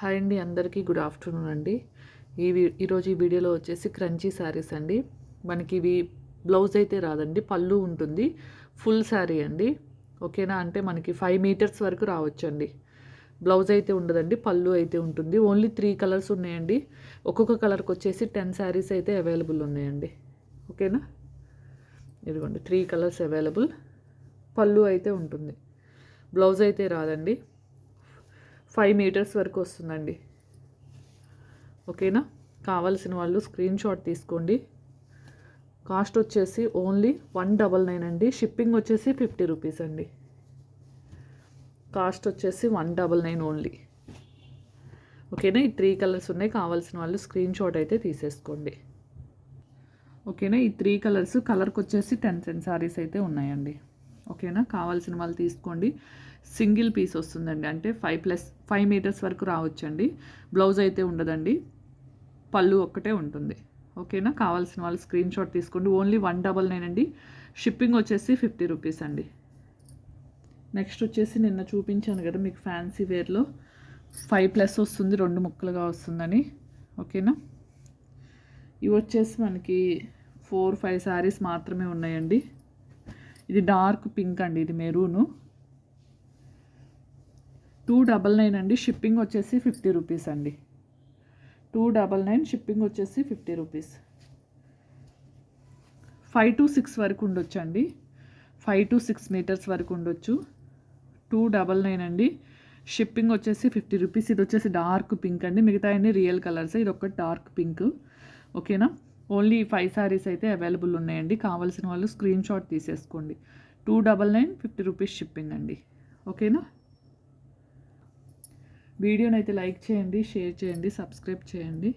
Hi అండి అందరికీ good afternoon అండి. ఈ ఈరోజు ఈ వీడియోలో వచ్చేసి క్రంచీ శారీస్ అండి. మనకి ఇవి బ్లౌజ్ అయితే రాదండి పళ్ళు ఉంటుంది ఫుల్ శారీ అండి. ఓకేనా? అంటే మనకి ఫైవ్ మీటర్స్ వరకు రావచ్చండి. బ్లౌజ్ అయితే ఉండదండి పళ్ళు అయితే ఉంటుంది. ఓన్లీ త్రీ కలర్స్ ఉన్నాయండి. ఒక్కొక్క కలర్కి వచ్చేసి టెన్ శారీస్ అయితే అవైలబుల్ ఉన్నాయండి. ఓకేనా? ఇదిగోండి త్రీ కలర్స్ అవైలబుల్. పళ్ళు అయితే ఉంటుంది. బ్లౌజ్ అయితే రాదండి. ఫైవ్ మీటర్స్ వరకు వస్తుందండి. ఓకేనా? కావాల్సిన వాళ్ళు స్క్రీన్ షాట్ తీసుకోండి. కాస్ట్ వచ్చేసి ఓన్లీ వన్ డబల్ నైన్ అండి. షిప్పింగ్ వచ్చేసి ఫిఫ్టీ రూపీస్ అండి. కాస్ట్ వచ్చేసి వన్ డబల్ నైన్ ఓన్లీ. ఓకేనా? ఈ త్రీ కలర్స్ ఉన్నాయి. కావాల్సిన వాళ్ళు స్క్రీన్ షాట్ అయితే తీసేసుకోండి. ఓకేనా? ఈ త్రీ కలర్స్ కలర్కి వచ్చేసి టెన్ టెన్ సారీస్ అయితే ఉన్నాయండి. ఓకేనా? కావాల్సిన వాళ్ళు తీసుకోండి. సింగిల్ పీస్ వస్తుందండి. అంటే ఫైవ్ ప్లస్ ఫైవ్ మీటర్స్ వరకు రావచ్చండి. బ్లౌజ్ అయితే ఉండదండి. పళ్ళు ఒక్కటే ఉంటుంది. ఓకేనా? కావాల్సిన వాళ్ళు స్క్రీన్ షాట్ తీసుకోండి. ఓన్లీ వన్ డబల్ నైన్ అండి. షిప్పింగ్ వచ్చేసి ఫిఫ్టీ రూపీస్ అండి. నెక్స్ట్ వచ్చేసి నిన్న చూపించాను కదా మీకు ఫ్యాన్సీ వేర్లో. ఫైవ్ ప్లస్ వస్తుంది రెండు ముక్కలుగా వస్తుందని. ఓకేనా? ఇవి వచ్చేసి మనకి ఫోర్ ఫైవ్ శారీస్ మాత్రమే ఉన్నాయండి. ఇది డార్క్ పింక్ అండి. ఇది మెరూను. టూ డబల్ నైన్ అండి. షిప్పింగ్ వచ్చేసి ఫిఫ్టీ రూపీస్ అండి. టూ డబల్ నైన్ షిప్పింగ్ వచ్చేసి fifty rupees. Five to six వరకు ఉండొచ్చు అండి. ఫైవ్ టు సిక్స్ మీటర్స్ వరకు ఉండొచ్చు. టూ డబల్ నైన్ అండి. షిప్పింగ్ వచ్చేసి ఫిఫ్టీ రూపీస్. ఇది వచ్చేసి డార్క్ పింక్ అండి. మిగతా అన్ని రియల్ కలర్స్. ఇది ఒక డార్క్ పింక్. ఓకేనా? ఓన్లీ ఫైవ్ సారీస్ అయితే అవైలబుల్ ఉన్నాయండి. కావాల్సిన వాళ్ళు స్క్రీన్ షాట్ తీసేసుకోండి. Two double nine fifty rupees shipping అండి. ఓకేనా? వీడియోని అయితే లైక్ చేయండి షేర్ చేయండి సబ్స్క్రైబ్ చేయండి.